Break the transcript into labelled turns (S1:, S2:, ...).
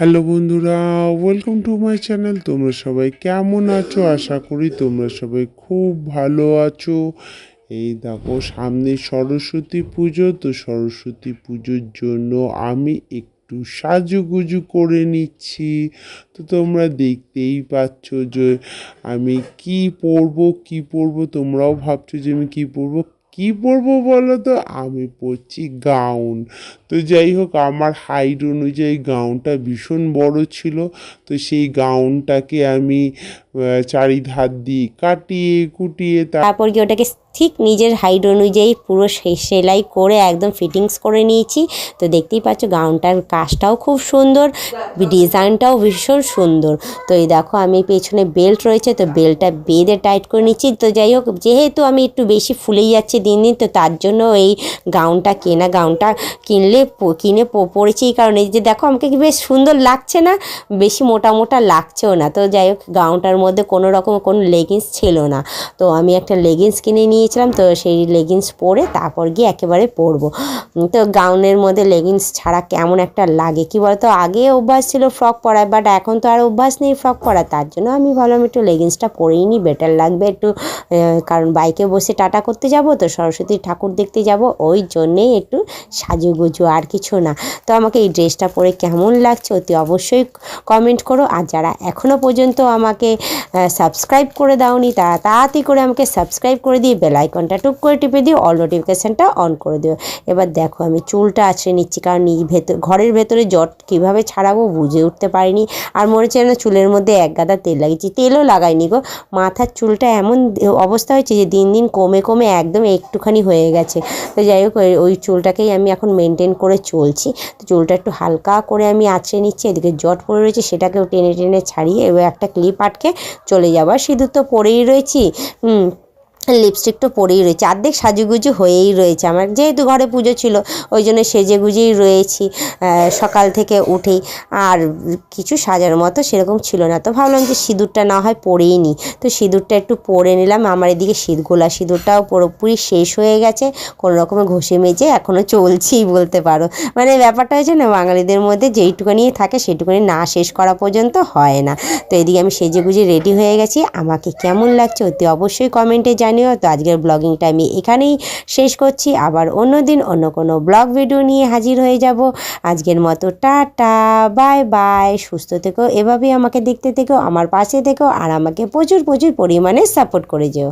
S1: Hello বন্ধুরা welcome to my channel তোমরা সবাই কেমন আছো? আশা করি তোমরা সবাই খুব ভালো আছো। এই দেখো, সামনে সরস্বতী পুজো। তো সরস্বতী পুজোর জন্য আমি একটু সাজুগুজু করে নিচ্ছি। তো তোমরা দেখতেই পাচ্ছ যে আমি কি পরবো কি পরবো? তোমরাও ভাবছ যে আমি কি পরবো? কি পরবো বলো তো? আমি পরছি গাউন। তো যাই হোক, আমার হাইট অনুযায়ী গাউনটা ভীষণ বড় ছিল। তো সেই গাউনটাকে আমি চারিধার দিয়ে কাটিয়ে কুটিয়ে
S2: তারপর কি ওটাকে ঠিক নিজের হাইট অনুযায়ী পুরো সেলাই করে একদম ফিটিংস করে নিয়েছি। তো দেখতেই পাচ্ছ গাউনটার কাজটাও খুব সুন্দর ডিজাইনটাও ভীষণ সুন্দর। তো এই দেখো আমি পেছনে বেল্ট রয়েছে, তো বেল্টটা বেঁধে টাইট করে নিচ্ছি। তো যাই হোক, যেহেতু আমি একটু বেশি ফুলেই যাচ্ছি দিন দিন, তো তার জন্য এই গাউনটা কেনা গাউনটা কিনলে কিনে প- পরেছি এই কারণে। যে দেখো আমাকে কি বেশ সুন্দর লাগছে না, বেশি মোটা মোটা লাগছেও না। তো যাই হোক গাউনটার মধ্যে কোনো রকম কোনো লেগিংস ছিল না। তো আমি একটা লেগিংস কিনে নিয়েছিলাম তো সেই লেগিংস পরে তারপর গিয়ে একেবারে পরবো। তো গাউনের মধ্যে লেগিংস ছাড়া কেমন একটা লাগে? কি বলতো, আগে অভ্যাস ছিল ফ্রক পরায় বাট এখন তো আর অভ্যাস নেই ফ্রক পরা, তার জন্য আমি ভাবলাম একটু লেগিংসটা পরেই নিই বেটার লাগবে একটু কারণ বাইকে বসে টাটা করতে যাব, তো সরস্বতী ঠাকুর দেখতে যাব, ওই জন্যেই একটু সাজুগুজু আর কিছু না। তো আমাকে এই ড্রেসটা পরে কেমন লাগছে অতি অবশ্যই কমেন্ট করো, আর যারা এখনও পর্যন্ত আমাকে সাবস্ক্রাইব করে দাওনি, তারা তাড়াতাড়ি করে আমাকে সাবস্ক্রাইব করে দিয়ে বেল আইকনটা টুক করে টিপে দিয়ে অল নোটিফিকেশানটা অন করে দিও। এবার দেখো আমি চুলটা আছড়ে নিচ্ছি, কারণ এই ভেতর, ঘরের ভেতরে জট কীভাবে ছাড়াবো বুঝে উঠতে পারিনি। আর মনে হচ্ছে যেন চুলের মধ্যে এক গাদা তেল লাগিয়েছি, তেলও লাগাইনি গো। মাথার চুলটা এমন অবস্থা হয়েছে যে দিন দিন কমে কমে একদম একটুখানি হয়ে গেছে। তো যাই হোক, ওই- চুলটাকেই আমি এখন মেনটেন করে চলছি। তো চুলটা একটু হালকা করে আমি আঁচড়ে নিচ্ছি, এদিকে জট পড়ে রয়েছে, সেটাকেও টেনে টেনে ছাড়িয়ে এবার একটা ক্লিপ আটকে চলে যাব। আর সিঁদুর তো পরেই রয়েছি, হুম লিপস্টিক তো পরেই রয়েছে। অর্ধেক সাজুগুজু হয়েই রয়েছে। আমার যেহেতু ঘরে পুজো ছিল, ওই জন্য সেজে গুজেই রয়েছি সকাল থেকে উঠেই। আর কিছু সাজার মতো সেরকম ছিল না। তো ভাবলাম যে সিঁদুরটা না হয় পরেই নিই। তো সিঁদুরটা একটু পরে নিলাম। আমার এদিকে শীত সিঁদুরটাও পুরোপুরি শেষ হয়ে গেছে। কোনো রকমে ঘষে মেজে এখনও চলছেই বলতে পারো। মানে ব্যাপারটা হয়েছে না, বাঙালিদের মধ্যে যেইটুকানি থাকে সেইটুকানি না শেষ করা পর্যন্ত হয় না। তো এদিকে আমি সেজে গুজে রেডি হয়ে গেছি। আমাকে কেমন লাগছে অতি অবশ্যই কমেন্টে জানিও। তো আজকের ব্লগিংটা আমি এখানেই শেষ করছি। আবার অন্য দিন অন্য কোনো ব্লগ ভিডিও নিয়ে হাজির হয়ে যাব। আজকের মতো টাটা বাই বাই সুস্থ থেকো, এভাবেই আমাকে দেখতে থেকো, আমার পাশে থেকো, আর আমাকে প্রচুর প্রচুর পরিমাণে সাপোর্ট করে যেও।